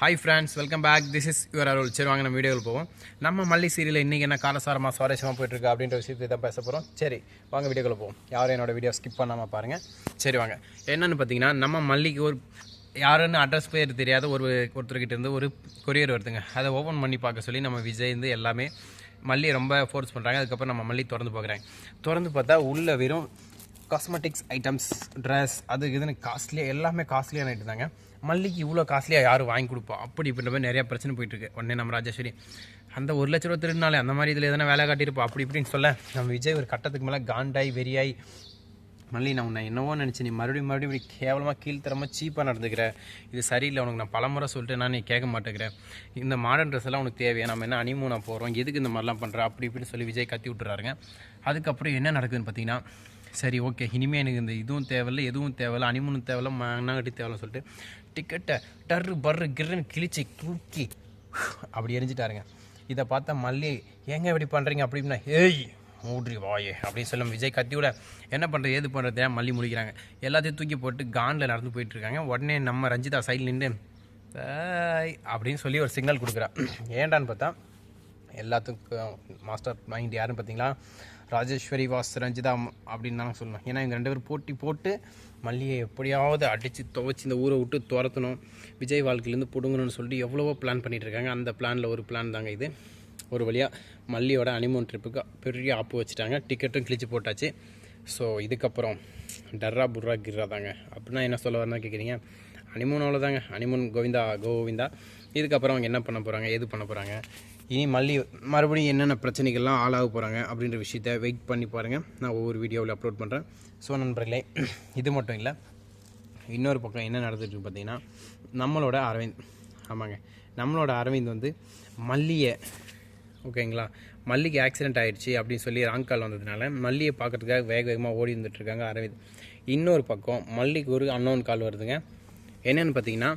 Hi friends welcome back this is your Arul சரி வாங்க நம்ம வீடியோவில் போவோம். நம்ம மல்லி சீரியலில் இன்றைக்கி என்ன காலசாரமாக சுவாரஸ்யமாக போயிட்டுருக்கு அப்படின்ற விஷயத்தை தான் பேச போகிறோம் சரி வாங்க வீடியோக்குள்ள போவோம். யாரும் என்னோட வீடியோ ஸ்கிப் பண்ணாமல் பாருங்கள் சரி வாங்க. என்னென்னு பார்த்தீங்கன்னா நம்ம மல்லிக்கு ஒரு யாருன்னு அட்ரஸ் பேர் தெரியாத. ஒரு ஒருத்தர்கிட்ட இருந்து ஒரு கொரியர் வருதுங்க. அதை ஓப்பன் பண்ணி பார்க்க சொல்லி நம்ம விஜய் எல்லாமே மல்லி ரொம்ப ஃபோர்ஸ் பண்ணுறாங்க அதுக்கப்புறம் நம்ம மல்லி திறந்து பார்க்குறாங்க. திறந்து பார்த்தா உள்ள வெறும் காஸ்மெட்டிக்ஸ் ஐட்டம்ஸ் ட்ரெஸ் அது இதுன்னு காஸ்ட்லியாக எல்லாமே காஸ்ட்லியான ஐட்டம் தாங்க மல்லிக்கு இவ்வளோ காஸ்ட்லியாக யாரும் வாங்கி கொடுப்பா? அப்படி இப்படின்ற மாதிரி நிறையா பிரச்சனை போயிட்டுருக்கு உடனே நம்ம ராஜேஸ்வரி அந்த ஒரு லட்ச ரூபா திருநாளே அந்த மாதிரி இதில் எதனா வேலை காட்டியிருப்பா அப்படி இப்படின்னு சொல்ல நம்ம விஜய் ஒரு கட்டத்துக்கு மேலே காண்டாய் வெறியாய் மல்லி நான் உன்னை என்னவோ நினச்சி நீ மறுபடியும் மறுபடியும் இப்படி கேவலமாக கீழ்த்தரமாக சீப்பாக நடந்துக்கிற. இது சரியில்லை உனக்கு நான் பலமுறை சொல்லிட்டு நான் நீ கேட்க மாட்டேங்கிறேன் இந்த மாடர்ன் ட்ரெஸ் எல்லாம் உனக்கு தேவையா? நம்ம என்ன அனிமூனா போகிறோம் எதுக்கு இந்த மாதிரிலாம் பண்ணுற அப்படி இப்படின்னு சொல்லி விஜய் கத்தி விட்டுறாருங்க. அதுக்கப்புறம் என்ன நடக்குதுன்னு பார்த்தீங்கன்னா சரி ஓகே. இனிமேல் எனக்கு இந்த இதுவும் தேவையில்லை எதுவும் தேவையில்லை அனிமனும் தேவையில்ல மண்ணாங்கட்டி தேவையில்ல சொல்லிட்டு டிக்கெட்டை டர்ரு பர்ரு கிர்ன்னு கிழிச்சு தூக்கி அப்படி எரிஞ்சிட்டாருங்க. இதை பார்த்தா மல்லி ஏங்க இப்படி பண்ணுறீங்க அப்படின்னா ஏய் மூடி வாயே அப்படின்னு சொல்லும் விஜய் கத்தியோட என்ன பண்ணுறது ஏது பண்ணுறது மல்லி முடிக்கிறாங்க எல்லாத்தையும் தூக்கி போட்டு கானில் நடந்து போயிட்டுருக்காங்க. உடனே நம்ம ரஞ்சிதா சைடில் நின்று "ஏய்" அப்படின்னு சொல்லி ஒரு சிக்னல் கொடுக்குறா. ஏண்டான்னு பார்த்தா எல்லாத்துக்கும் மாஸ்டர் மைண்ட் யாருன்னு பார்த்தீங்களா? ராஜேஸ்வரி வாஸ் ரஞ்சிதா அப்படின்னு தான் சொல்லணும். ஏன்னா இவங்க ரெண்டு பேரும் போட்டி போட்டு மல்லியை எப்படியாவது அடித்து துவைச்சி இந்த ஊரை விட்டு துரத்தணும். விஜய் வாழ்க்கையிலேருந்து பிடுங்கணும்னு சொல்லிட்டு எவ்வளவோ பிளான் பண்ணிகிட்டு இருக்காங்க. அந்த பிளானில் ஒரு பிளான் தாங்க இது. ஒரு வழியாக மல்லியோட அனிமோன் ட்ரிப்புக்கு பெரிய ஆப்பு வச்சுட்டாங்க. டிக்கெட்டும் கிழிச்சு போட்டாச்சு. ஸோ இதுக்கப்புறம் டர்ரா புர்ரா கிர்ரா தாங்க. அப்படின்னா என்ன சொல்ல வரணும் கேட்குறீங்க அனிமூன் அவ்வளோதாங்க அனிமூன் கோவிந்தா கோவிந்தா. இதுக்கப்புறம் அவங்க என்ன பண்ண போகிறாங்க எது பண்ண போகிறாங்க இனி மல்லி மறுபடியும் என்னென்ன பிரச்சனைகள்லாம் ஆளாக போகிறாங்க அப்படின்ற விஷயத்த வெயிட் பண்ணி பாருங்கள் நான் ஒவ்வொரு வீடியோவில் அப்லோட் பண்ணுறேன் ஸோ நண்பர்களே இது மட்டும் இல்லை. இன்னொரு பக்கம் என்ன நடந்துட்டு பார்த்தீங்கன்னா நம்மளோட அரவிந்த். ஆமாங்க. நம்மளோட அரவிந்த் வந்து மல்லியை ஓகேங்களா மல்லிக்கு ஆக்சிடென்ட் ஆயிடுச்சு அப்படின்னு சொல்லி ராங் கால் வந்ததுனால மல்லியை பார்க்கறதுக்காக வேக வேகமாக ஓடி வந்துட்டு அரவிந்த். இன்னொரு பக்கம் மல்லிக்கு ஒரு அன்னோன் கால் வருதுங்க. என்னென்னு பார்த்தீங்கன்னா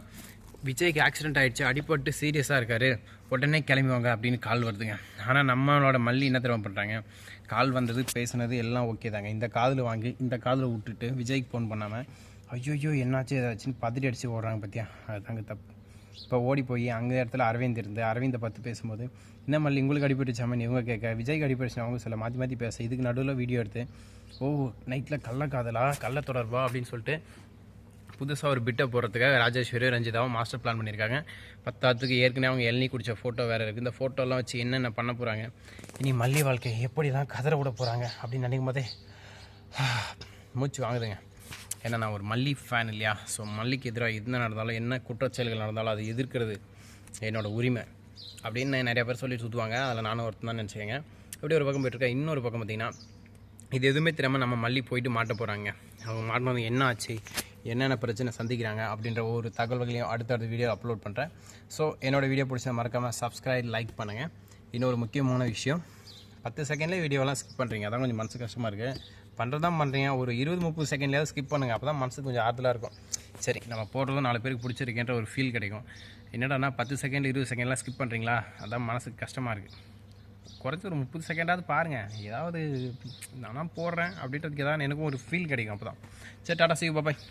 விஜய்க்கு ஆக்சிடென்ட் ஆகிடுச்சு அடிபட்டு சீரியஸாக இருக்காரு. உடனே கிளம்பிவாங்க அப்படின்னு கால் வருதுங்க. ஆனால் நம்மளோட மல்லி என்ன தெரியுமா பண்ணுறாங்க கால் வந்தது பேசுனது எல்லாம் ஓகே தாங்க. இந்த காதில் வாங்கி இந்த காதில் விட்டுட்டு விஜய்க்கு ஃபோன் பண்ணாமல் ஐயோ என்னாச்சு? ஏதாச்சுன்னு பதறி அடித்து ஓடுறாங்க பார்த்தியா அதுதாங்க தப்பு. இப்போ ஓடி போய் அங்கே இடத்துல அரவிந்த் இருந்து அரவிந்தை பார்த்து பேசும்போது என்ன மல்லி உங்களுக்கு அடிபட்டுச்சாமன் இவங்க கேட்க விஜய்க்கு அடிபட்டுச்சு அவங்க சொல்ல மாற்றி மாற்றி பேச. இதுக்கு நடுவில் வீடியோ எடுத்து ஓ நைட்டில் கள்ள காதலா? கள்ள தொடர்பா? அப்படின்னு சொல்லிட்டு புதுசாக ஒரு பிட்டை போடுறதுக்காக ராஜேஸ்வரி ரஞ்சிதாவும் மாஸ்டர் பிளான் பண்ணியிருக்காங்க. பத்தாத்துக்கு ஏற்கனவே அவங்க இளநீ குடித்த ஃபோட்டோ வேறு இருக்குது இந்த ஃபோட்டோலாம் வச்சு என்னென்ன பண்ண போகிறாங்க இனி மல்லி வாழ்க்கை எப்படிலாம் கதற விட போகிறாங்க அப்படின்னு நினைக்கும் போதே மூச்சு வாங்குதுங்க. ஏன்னா நான் ஒரு மல்லி ஃபேன் இல்லையா? ஸோ மல்லிக்கு எதிராக என்ன நடந்தாலும் என்ன குற்றச்செயல்கள் நடந்தாலும் அதை எதிர்க்கிறது என்னோட உரிமை. அப்படின்னு நிறைய பேர் சொல்லி சுற்றுவாங்க அதில் நானும் ஒருத்தன் தான் நினச்சிக்கங்க. அப்படி ஒரு பக்கம் போயிட்டுருக்கேன் இன்னொரு பக்கம் பார்த்திங்கன்னா இது எதுவுமே தெரியாமல் நம்ம மல்லி போயிட்டு மாட்ட போகிறாங்க அவங்க மாட்டினது என்ன ஆச்சு? என்னென்ன பிரச்சனை சந்திக்கிறாங்க? அப்படின்ற ஒரு தகவல்களையும் அடுத்தடுத்த வீடியோ அப்லோட் பண்ணுறேன் ஸோ என்னோடய வீடியோ பிடிச்சா மறக்காமல் சப்ஸ்கிரைப் லைக் பண்ணுங்கள் இன்னொரு முக்கியமான விஷயம் பத்து செகண்ட்லேயே வீடியோலாம் ஸ்கிப் பண்ணுறீங்க அதான் கொஞ்சம் மனசு கஷ்டமாக இருக்குது பண்ணுறது தான் பண்ணுறீங்க ஒரு இருபது முப்பது செகண்ட்லேயாவது ஸ்கிப் பண்ணுங்கள் அப்போ தான் மனசுக்கு கொஞ்சம் ஆறுதலாக இருக்கும். சரி நம்ம போடுறதும் நாலு பேருக்கு பிடிச்சிருக்கேன்ற ஒரு ஃபீல் கிடைக்கும். என்னடானா பத்து செகண்ட் இருபது செகண்ட்லாம் ஸ்கிப் பண்ணுறீங்களா அதான் மனசுக்கு கஷ்டமாக இருக்குது குறைச்சி ஒரு முப்பது செகண்டாவது பாருங்கள் ஏதாவது நானும் போடுறேன் அப்படின்றதுக்கு ஏதாவது எனக்கும் ஒரு ஃபீல் கிடைக்கும் அப்போ தான் சரி டாடா சி பாபாய்